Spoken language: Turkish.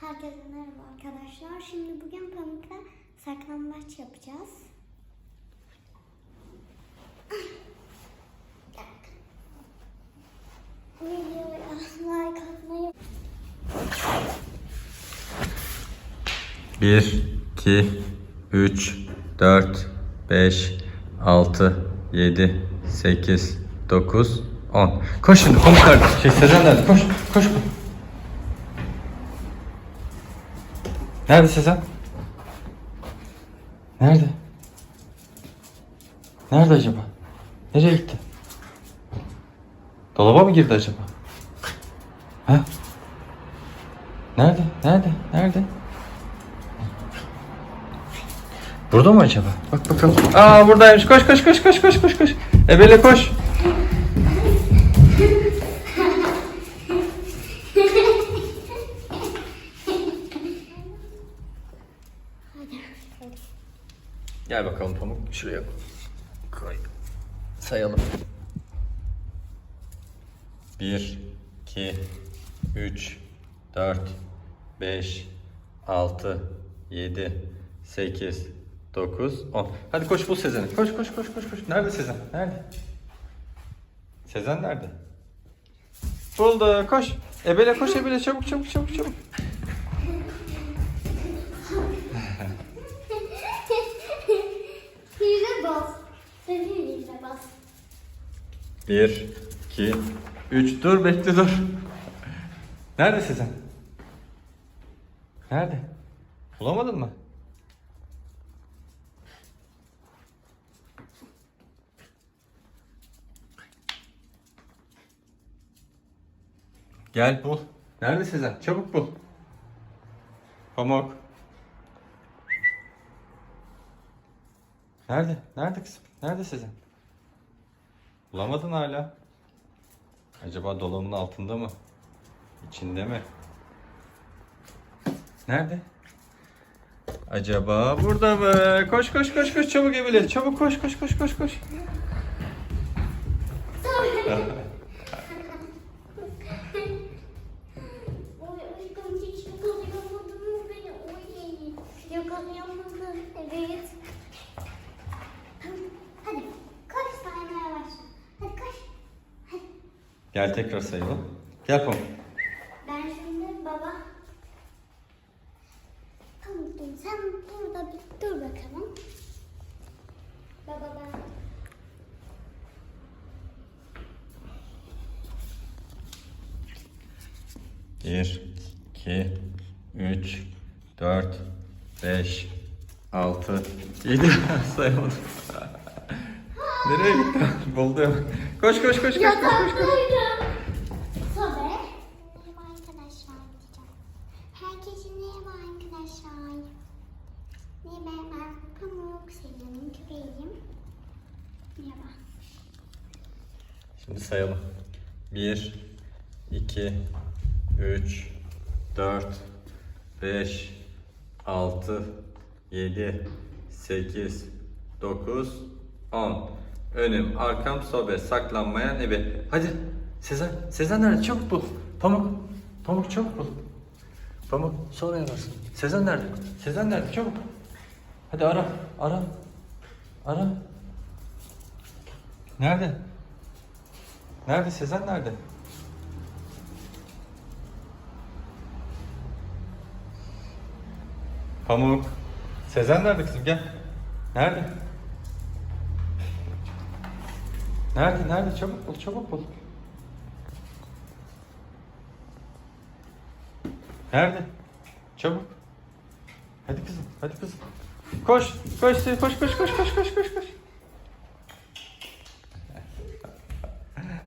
Herkese merhaba arkadaşlar. Şimdi bugün pamukla saklambaç yapacağız. Videoya like atmayı... Bir, iki, üç, dört, beş, altı, yedi, sekiz, dokuz, on. Koşun pamuklar. Şey, Sezenler koş, koş. koş. Nerede Sezen? Nerede? Nerede acaba? Nereye gitti? Dolaba mı girdi acaba? Ha? Nerede? Nerede? Nerede? Burada mı acaba? Bak bakalım. Aa buradaymış. Koş koş koş koş koş koş koş. Ebele koş. Gel bakalım Pamuk. Şuraya koy. Sayalım. 1, 2, 3, 4, 5, 6, 7, 8, 9, 10. Hadi koş bul Sezen'i. Koş koş koş koş koş. Nerede Sezen? Nerede? Sezen nerede? Buldu. Koş. Ebele koş Ebele. Çabuk çabuk çabuk çabuk. 1, 2, 3. Dur bekle dur. Nerede Sezen? Nerede? Bulamadın mı? Gel bul. Nerede Sezen? Çabuk bul. Pamuk. Nerede? Nerede kızım? Nerede Sezen? Bulamadın hala. Acaba dolabın altında mı? İçinde mi? Nerede? Acaba burada mı? Koş koş koş koş çabuk Emine. Çabuk koş koş koş koş koş. Gel tekrar sayalım. Gel Pamuk. Ben şimdi baba. Pamukcuğum sen burada bir dur bakalım. Baba ben. Bir, iki, üç, dört, beş, altı, yedi. Sayamadım. Nereye gitti? Buldum. Koş koş koş koş koş koş. koş. Yataktaydım. Sobe. Merhaba arkadaşlar diyeceğim. Herkese merhaba arkadaşlar. Merhaba ben Pamuk. Seviyorum köpeğim. Merhaba. Şimdi sayalım. 1, 2, 3, 4, 5, 6, 7, 8, 9, 10. Önüm, arkam, sobe, saklanmayan ebe. Hadi Sezen, Sezen nerede? Çabuk bul. Pamuk, Pamuk çabuk bul. Pamuk sonra yanarsın. Sezen nerede? Sezen nerede? Çabuk. Hadi ara, ara. Ara. Nerede? Nerede Sezen nerede? Pamuk. Sezen nerede kızım gel. Nerede? Nerede nerede çabuk bul çabuk bul. Nerede? Çabuk. Hadi kızım hadi kızım. Koş koş koş koş koş koş koş koş.